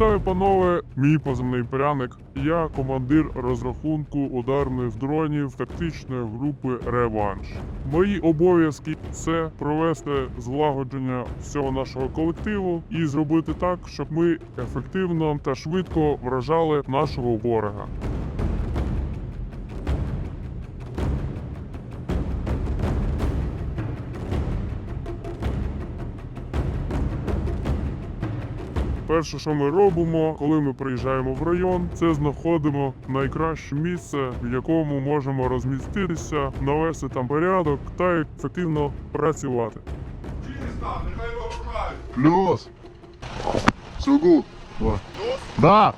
Вітаю, панове! Мій позивний пряник. Я командир розрахунку ударних дронів тактичної групи Реванш. Мої обов'язки це провести злагодження всього нашого колективу і зробити так, щоб ми ефективно та швидко вражали нашого ворога. Перше, що ми робимо, коли ми приїжджаємо в район, це знаходимо найкраще місце, в якому можемо розміститися, навести там порядок та ефективно працювати. Плюс. Good. Да.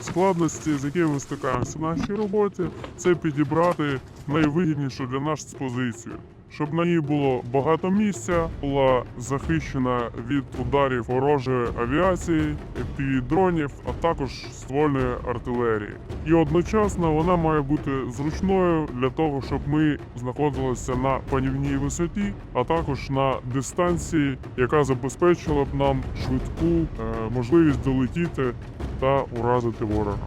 Складності, з якими ми стикаємося в нашій роботі, це підібрати найвигіднішу для нас позицію. Щоб на ній було багато місця, була захищена від ударів ворожої авіації, дронів, а також ствольної артилерії. І одночасно вона має бути зручною для того, щоб ми знаходилися на панівній висоті, а також на дистанції, яка забезпечила б нам швидку е, можливість долетіти та уразити ворога.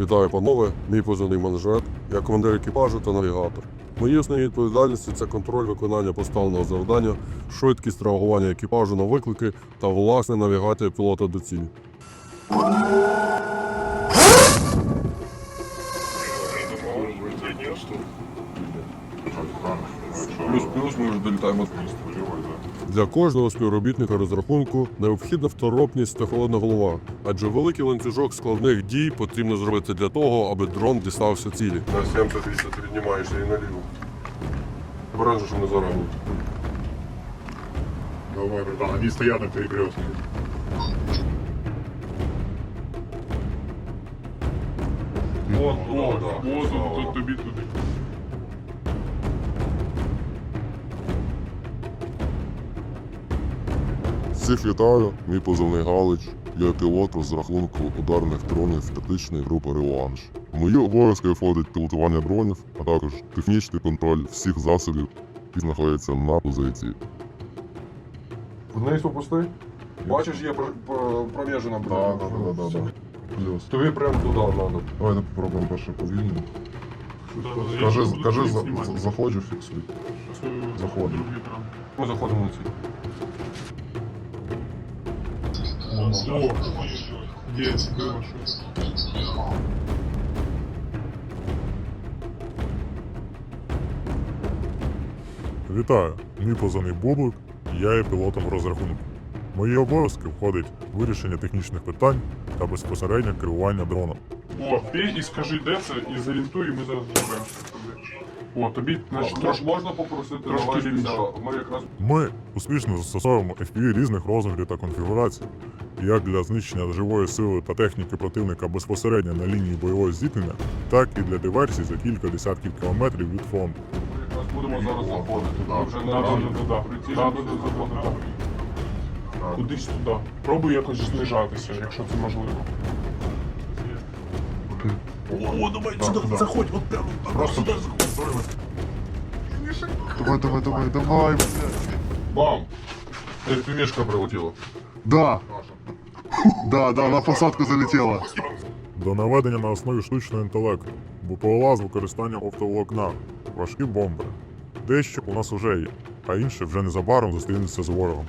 Вітаю, панове. Мій позивний менеджер. Я командир екіпажу та навігатор. Мої основні відповідальності це контроль виконання поставленого завдання, швидкість реагування екіпажу на виклики та власне навігація пілота до цілі. Плюс-плюс ми вже долітаємо з міста. Для кожного співробітника розрахунку необхідна второпність та холодна голова, адже великий ланцюжок складних дій потрібно зробити для того, аби дрон дістався цілі. На 70 ти піднімаєшся і наліво. Обережно, щоб не заранити. Давай, братан, они стоят на перекрестке. От, Ну, от, да. от, от, от тобі туди. Всіх вітаю, мій позивний Галич. Я пілот розрахунку ударних дронів тактичної групи Реванш. В мої обов'язки входить пілотування дронів, а також технічний контроль всіх засобів, які знаходяться на позиції. Вниз опусти. Бачиш, є проміжена да, да, да, да. Плюс. Тобі прямо туди треба. Давай попробуем перше повільно. Кажи, кажи, за- заходжу, фіксуй. Заходимо. Ми заходимо на ціль. Вітаю, мій позивний Бублик, я є пілотом розрахунку. Мої обов'язки входить вирішення технічних питань та безпосереднє керування дроном. О, пій і скажи, де це, і зорієнтуй, і ми зараз зробимо. О, тобі, значить, трошки. можна попросити трошки наладитися? лівіше. Ми якраз Ми успішно застосовуємо FPV різних розмірів та конфігурацій, як для знищення живої сили та техніки противника безпосередньо на лінії бойового зіткнення, так і для диверсій за кілька десятків кілометрів від фронту. Ми якраз будемо зараз заходити. Ми вже да, да, да, заходимо. да, да. Кудись туди. Пробуй якось знижатися, якщо це можливо. О, давай сюди, заходь, от прямо. Просто- Давай, давай, давай, давай, блядь. Бам! Півішка прилетіла. Да. Да, да, на посадку залетела. До наведення на основі штучного інтелекту, БПЛА з використанням оптоволокна, важкі бомби. Дещо у нас уже є, а інше вже незабаром зустрінеться з ворогом.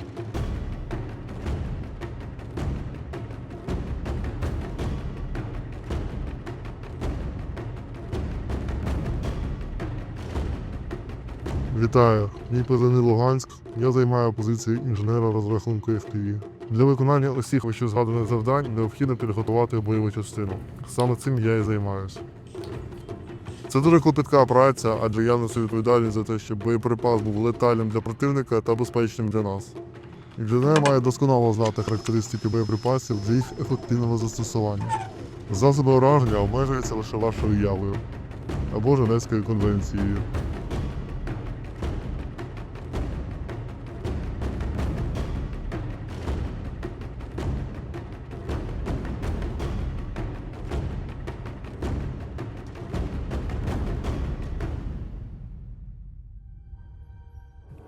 Вітаю, мій позивний Луганськ. Я займаю позицію інженера розрахунку FPV. Для виконання усіх вищезгаданих завдань необхідно підготувати бойову частину. Саме цим я і займаюся. Це дуже клопітка праця, адже я несу відповідальність за те, щоб боєприпас був летальним для противника та безпечним для нас. Інженер має досконало знати характеристики боєприпасів для їх ефективного застосування. Засоби ураження обмежуються лише вашою явою або Женевською конвенцією.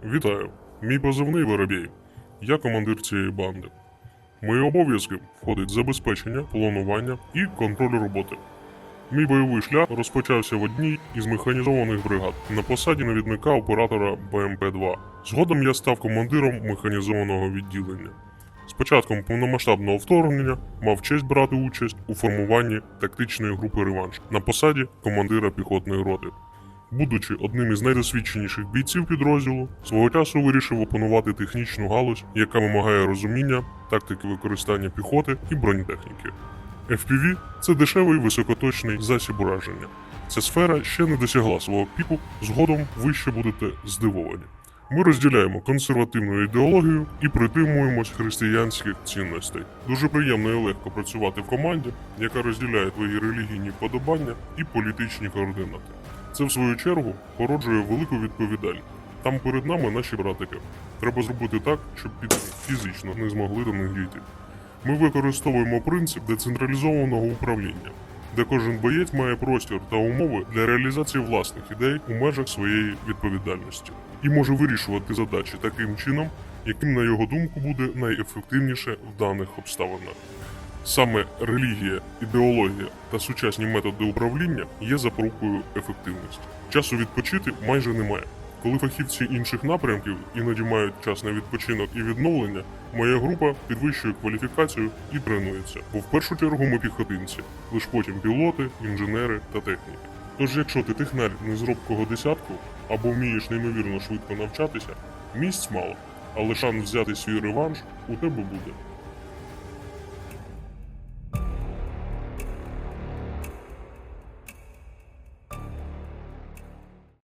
Вітаю! Мій позивний Воробій. Я командир цієї банди. Мої обов'язки входить забезпечення, планування і контроль роботи. Мій бойовий шлях розпочався в одній із механізованих бригад на посаді навідника оператора БМП-2. Згодом я став командиром механізованого відділення. З початком повномасштабного вторгнення мав честь брати участь у формуванні тактичної групи реванш на посаді командира піхотної роти. Будучи одним із найдосвідченіших бійців підрозділу, свого часу вирішив опанувати технічну галузь, яка вимагає розуміння, тактики використання піхоти і бронетехніки. FPV – це дешевий високоточний засіб ураження. Ця сфера ще не досягла свого піку, згодом ви ще будете здивовані. Ми розділяємо консервативну ідеологію і притримуємось християнських цінностей. Дуже приємно і легко працювати в команді, яка розділяє твої релігійні вподобання і політичні координати. Це в свою чергу породжує велику відповідальність. Там перед нами наші братики. Треба зробити так, щоб під фізично не змогли до них дійти. Ми використовуємо принцип децентралізованого управління, де кожен боєць має простір та умови для реалізації власних ідей у межах своєї відповідальності і може вирішувати задачі таким чином, яким, на його думку, буде найефективніше в даних обставинах. Саме релігія, ідеологія та сучасні методи управління є запорукою ефективності. Часу відпочити майже немає. Коли фахівці інших напрямків іноді мають час на відпочинок і відновлення, моя група підвищує кваліфікацію і тренується. Бо в першу чергу ми піхотинці, лиш потім пілоти, інженери та техніки. Тож, якщо ти технар не з робкого десятку або вмієш неймовірно швидко навчатися, місць мало, але шанс взяти свій реванш у тебе буде.